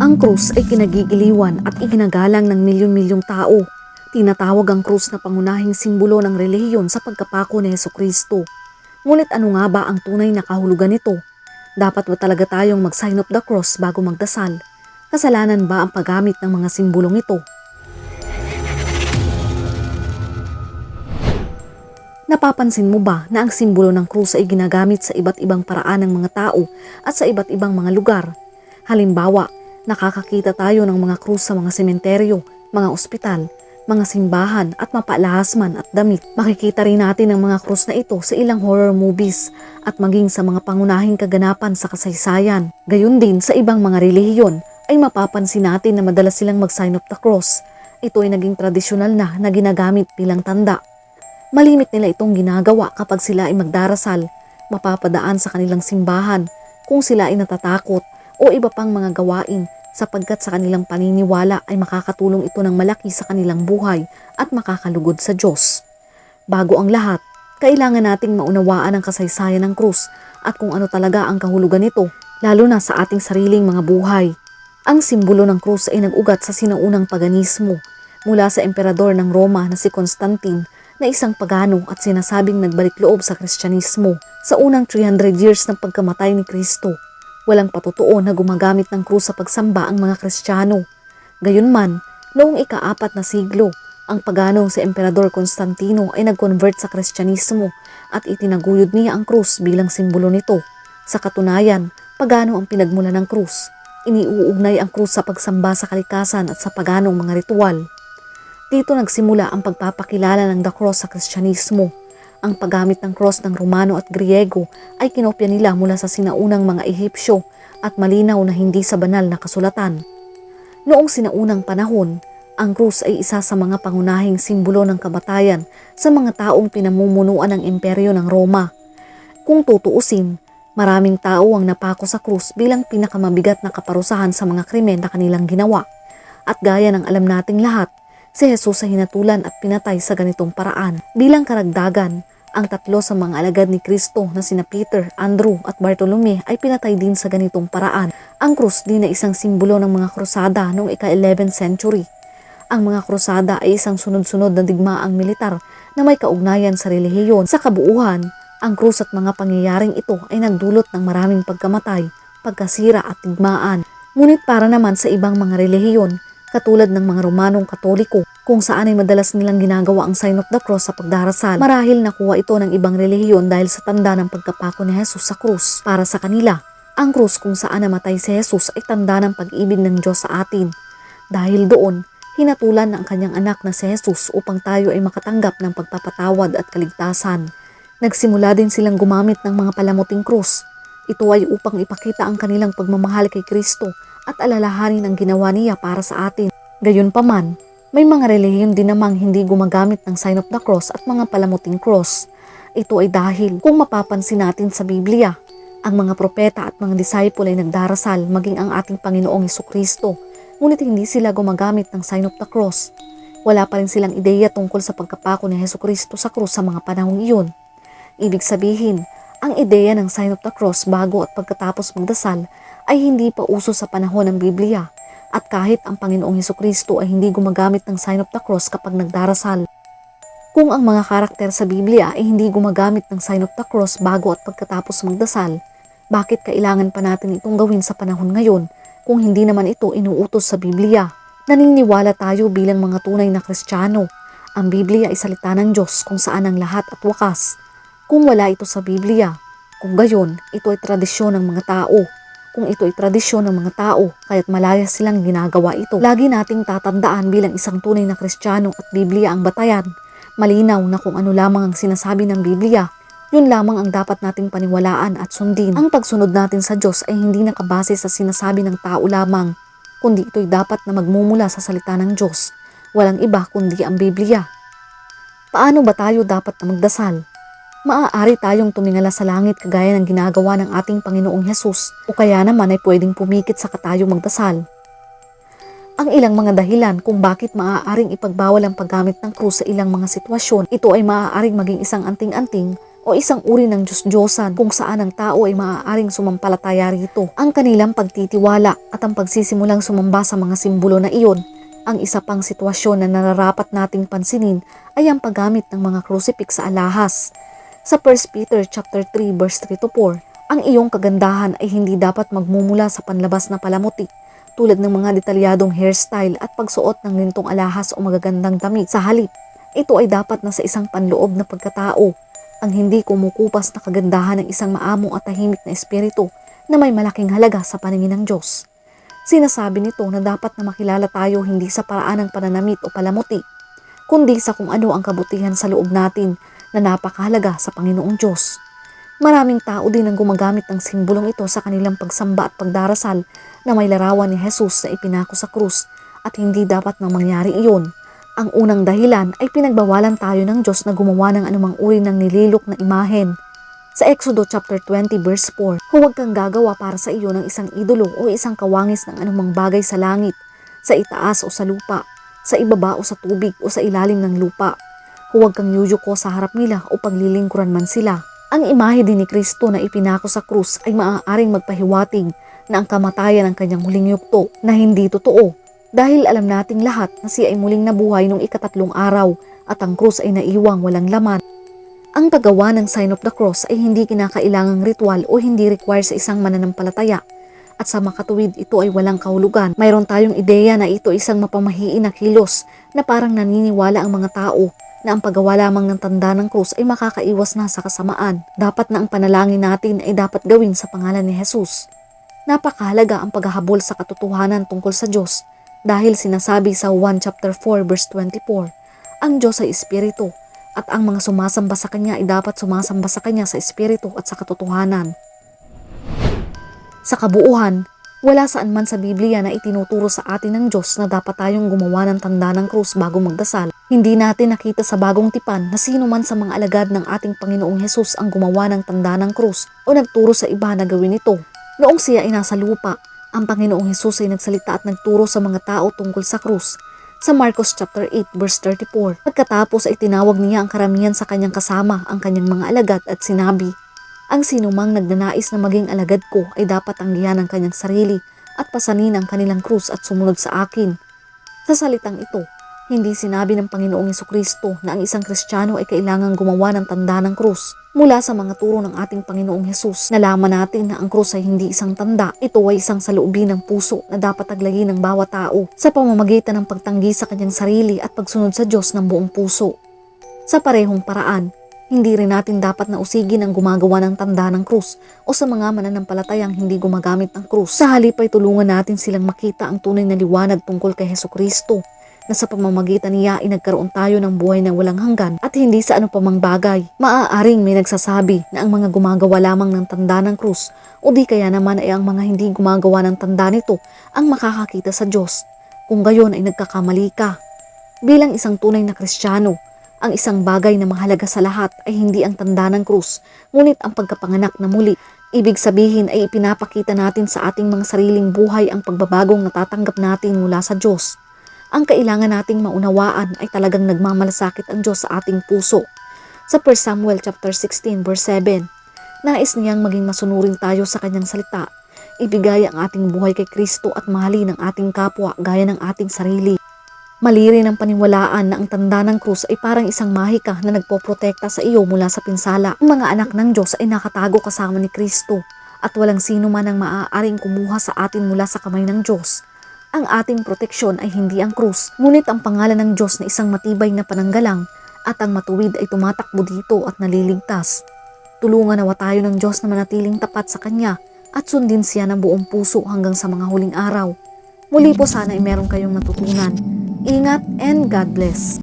Ang krus ay kinagigiliwan at iginagalang ng milyon-milyong tao. Tinatawag ang krus na pangunahing simbolo ng relihiyon sa pagkapako ni Heso Kristo. Ngunit ano nga ba ang tunay na kahulugan nito? Dapat ba talaga tayong mag-sign of the cross bago magdasal? Kasalanan ba ang paggamit ng mga simbolong ito? Napapansin mo ba na ang simbolo ng krus ay ginagamit sa iba't ibang paraan ng mga tao at sa iba't ibang mga lugar? Halimbawa, nakakakita tayo ng mga krus sa mga sementeryo, mga ospital, mga simbahan at mapalahasman at damit. Makikita rin natin ang mga krus na ito sa ilang horror movies at maging sa mga pangunahing kaganapan sa kasaysayan. Gayun din sa ibang mga relihiyon ay mapapansin natin na madalas silang mag-sign of the cross. Ito ay naging tradisyonal na na ginagamit bilang tanda. Malimit nila itong ginagawa kapag sila ay magdarasal, mapapadaan sa kanilang simbahan, kung sila ay natatakot o iba pang mga gawain sapagkat sa kanilang paniniwala ay makakatulong ito ng malaki sa kanilang buhay at makakalugod sa Diyos. Bago ang lahat, kailangan nating maunawaan ang kasaysayan ng krus at kung ano talaga ang kahulugan nito, lalo na sa ating sariling mga buhay. Ang simbolo ng krus ay nag-ugat sa sinaunang paganismo mula sa emperador ng Roma na si Constantine na isang pagano at sinasabing nagbalik loob sa Kristyanismo sa unang 300 years ng pagkamatay ni Kristo. Walang patutuo na gumagamit ng krus sa pagsamba ang mga Kristiyano. Gayunman, noong ikaapat na siglo, ang paganong si Emperador Constantino ay nag-convert sa Kristyanismo at itinaguyod niya ang krus bilang simbolo nito. Sa katunayan, pagano ang pinagmula ng krus. Iniuugnay ang krus sa pagsamba sa kalikasan at sa paganong mga ritual. Dito nagsimula ang pagpapakilala ng the cross sa Kristyanismo. Ang paggamit ng cross ng Romano at Griego ay kinopya nila mula sa sinaunang mga Ehipsyo at malinaw na hindi sa banal na kasulatan. Noong sinaunang panahon, ang krus ay isa sa mga pangunahing simbolo ng kamatayan sa mga taong pinamumunuan ng imperyo ng Roma. Kung tutuusin, maraming tao ang napako sa krus bilang pinakamabigat na kaparusahan sa mga krimen na kanilang ginawa. At gaya ng alam nating lahat, si Jesus ay hinatulan at pinatay sa ganitong paraan. Bilang karagdagan, ang tatlo sa mga alagad ni Kristo na sina Peter, Andrew at Bartolome ay pinatay din sa ganitong paraan. Ang krus din ay isang simbolo ng mga krusada noong ika-11th century. Ang mga krusada ay isang sunod-sunod na digmaang militar na may kaugnayan sa relihiyon. Sa kabuuhan, ang krus at mga pangyayaring ito ay nagdulot ng maraming pagkamatay, pagkasira at digmaan. Ngunit para naman sa ibang mga relihiyon, katulad ng mga Romanong Katoliko kung saan ay madalas nilang ginagawa ang sign of the cross sa pagdarasal. Marahil nakuha ito ng ibang relihiyon dahil sa tanda ng pagkapako ni Jesus sa krus. Para sa kanila, ang krus kung saan namatay si Jesus ay tanda ng pag-ibig ng Diyos sa atin. Dahil doon, hinatulan ng kanyang anak na si Jesus upang tayo ay makatanggap ng pagpapatawad at kaligtasan. Nagsimula din silang gumamit ng mga palamuting krus. Ito ay upang ipakita ang kanilang pagmamahal kay Kristo at alalahanin ang ginawa niya para sa atin. Gayunpaman, may mga relihiyon din namang hindi gumagamit ng sign of the cross at mga palamuting cross. Ito ay dahil kung mapapansin natin sa Biblia, ang mga propeta at mga disciple ay nagdarasal maging ang ating Panginoong Heso Kristo, ngunit hindi sila gumagamit ng sign of the cross. Wala pa rin silang ideya tungkol sa pagkapako ni Heso Kristo sa krus sa mga panahong iyon. Ibig sabihin, ang ideya ng sign of the cross bago at pagkatapos magdasal ay hindi pa uso sa panahon ng Biblia at kahit ang Panginoong Heso Kristo ay hindi gumagamit ng sign of the cross kapag nagdarasal. Kung ang mga karakter sa Biblia ay hindi gumagamit ng sign of the cross bago at pagkatapos magdasal, bakit kailangan pa natin itong gawin sa panahon ngayon kung hindi naman ito inuutos sa Biblia? Naniniwala tayo bilang mga tunay na Kristiyano. Ang Biblia ay salita ng Diyos kung saan ang lahat at wakas. Kung wala ito sa Biblia, kung gayon, ito ay tradisyon ng mga tao kung ito ay tradisyon ng mga tao, kaya't malaya silang ginagawa ito. Lagi nating tatandaan bilang isang tunay na kristyano at Biblia ang batayan. Malinaw na kung ano lamang ang sinasabi ng Biblia, yun lamang ang dapat nating paniwalaan at sundin. Ang pagsunod natin sa Diyos ay hindi nakabase sa sinasabi ng tao lamang, kundi ito'y dapat na magmumula sa salita ng Diyos. Walang iba kundi ang Biblia. Paano ba tayo dapat na magdasal? Maaari tayong tumingala sa langit kagaya ng ginagawa ng ating Panginoong Hesus o kaya naman ay pwedeng pumikit sa katayo magdasal. Ang ilang mga dahilan kung bakit maaaring ipagbawal ang paggamit ng krus sa ilang mga sitwasyon, ito ay maaaring maging isang anting-anting o isang uri ng Diyos-Diyosan kung saan ang tao ay maaaring sumampalataya rito. Ang kanilang pagtitiwala at ang pagsisimulang sumamba sa mga simbolo na iyon ang isa pang sitwasyon na nararapat nating pansinin ay ang paggamit ng mga crucifix sa alahas. Sa 1 Peter chapter 3 verse 3 to 4, ang iyong kagandahan ay hindi dapat magmumula sa panlabas na palamuti tulad ng mga detalyadong hairstyle at pagsuot ng lintong alahas o magagandang damit. Sa halip, ito ay dapat na sa isang panloob na pagkatao, ang hindi kumukupas na kagandahan ng isang maamo at tahimik na espiritu na may malaking halaga sa paningin ng Diyos. Sinasabi nito na dapat na makilala tayo hindi sa paraan ng pananamit o palamuti, kundi sa kung ano ang kabutihan sa loob natin na napakahalaga sa Panginoong Diyos. Maraming tao din ang gumagamit ng simbolong ito sa kanilang pagsamba at pagdarasal na may larawan ni Jesus na ipinako sa krus at hindi dapat nang mangyari iyon. Ang unang dahilan ay pinagbawalan tayo ng Diyos na gumawa ng anumang uri ng nililok na imahen. Sa Exodo chapter 20 verse 4, huwag kang gagawa para sa iyo ng isang idolo o isang kawangis ng anumang bagay sa langit, sa itaas o sa lupa, sa ibaba o sa tubig o sa ilalim ng lupa. Huwag kang yuyuko sa harap nila o paglilingkuran man sila. Ang imahe din ni Kristo na ipinako sa krus ay maaaring magpahiwatig na ang kamatayan ng kanyang huling yukto na hindi totoo dahil alam nating lahat na siya ay muling nabuhay nung ikatatlong araw at ang krus ay naiwang walang laman. Ang paggawa ng sign of the cross ay hindi kinakailangang ritual o hindi require sa isang mananampalataya. At sa makatuwid, ito ay walang kahulugan. Mayroon tayong ideya na ito isang mapamahiin na kilos na parang naniniwala ang mga tao na ang paggawa lamang ng tanda ng krus ay makakaiwas na sa kasamaan. Dapat na ang panalangin natin ay dapat gawin sa pangalan ni Jesus. Napakahalaga ang paghahabol sa katotohanan tungkol sa Diyos dahil sinasabi sa 1 chapter 4 verse 24, ang Diyos ay espiritu at ang mga sumasamba sa Kanya ay dapat sumasamba sa Kanya sa espiritu at sa katotohanan. Sa kabuuhan, wala saan man sa Biblia na itinuturo sa atin ng Diyos na dapat tayong gumawa ng tanda ng krus bago magdasal. Hindi natin nakita sa bagong tipan na sino man sa mga alagad ng ating Panginoong Hesus ang gumawa ng tanda ng krus o nagturo sa iba na gawin ito. Noong siya ay nasa lupa, ang Panginoong Hesus ay nagsalita at nagturo sa mga tao tungkol sa krus. Sa Marcos chapter 8 verse 34, pagkatapos ay tinawag niya ang karamihan sa kanyang kasama ang kanyang mga alagad at sinabi, ang sinumang nagnanais na maging alagad ko ay dapat tanggihan ang kanyang sarili at pasanin ang kanilang krus at sumunod sa akin. Sa salitang ito, hindi sinabi ng Panginoong Kristo na ang isang Kristiyano ay kailangang gumawa ng tanda ng krus. Mula sa mga turo ng ating Panginoong Hesus, nalaman natin na ang krus ay hindi isang tanda. Ito ay isang saluubin ng puso na dapat aglayin ng bawat tao sa pamamagitan ng pagtanggi sa kanyang sarili at pagsunod sa Diyos ng buong puso. Sa parehong paraan, hindi rin natin dapat na usigin ang gumagawa ng tanda ng krus o sa mga mananampalatayang hindi gumagamit ng krus. Sa halip ay tulungan natin silang makita ang tunay na liwanag tungkol kay Heso Kristo na sa pamamagitan niya ay nagkaroon tayo ng buhay na walang hanggan at hindi sa ano pamang bagay. Maaaring may nagsasabi na ang mga gumagawa lamang ng tanda ng krus o di kaya naman ay ang mga hindi gumagawa ng tanda nito ang makakakita sa Diyos. Kung gayon ay nagkakamali ka. Bilang isang tunay na Kristiyano, ang isang bagay na mahalaga sa lahat ay hindi ang tanda ng krus, ngunit ang pagkapanganak na muli. Ibig sabihin ay ipinapakita natin sa ating mga sariling buhay ang pagbabagong natatanggap natin mula sa Diyos. Ang kailangan nating maunawaan ay talagang nagmamalasakit ang Diyos sa ating puso. Sa 1 Samuel chapter 16 verse 7, nais niyang maging masunurin tayo sa kanyang salita. Ibigay ang ating buhay kay Kristo at mahalin ang ating kapwa gaya ng ating sarili. Mali rin ang paniwalaan na ang tanda ng krus ay parang isang mahika na nagpoprotekta sa iyo mula sa pinsala. Ang mga anak ng Diyos ay nakatago kasama ni Kristo at walang sino man ang maaaring kumuha sa atin mula sa kamay ng Diyos. Ang ating proteksyon ay hindi ang krus, ngunit ang pangalan ng Diyos na isang matibay na pananggalang at ang matuwid ay tumatakbo dito at naliligtas. Tulungan nawa tayo ng Diyos na manatiling tapat sa Kanya at sundin siya ng buong puso hanggang sa mga huling araw. Muli po sana ay meron kayong natutunan. Ingat and God bless.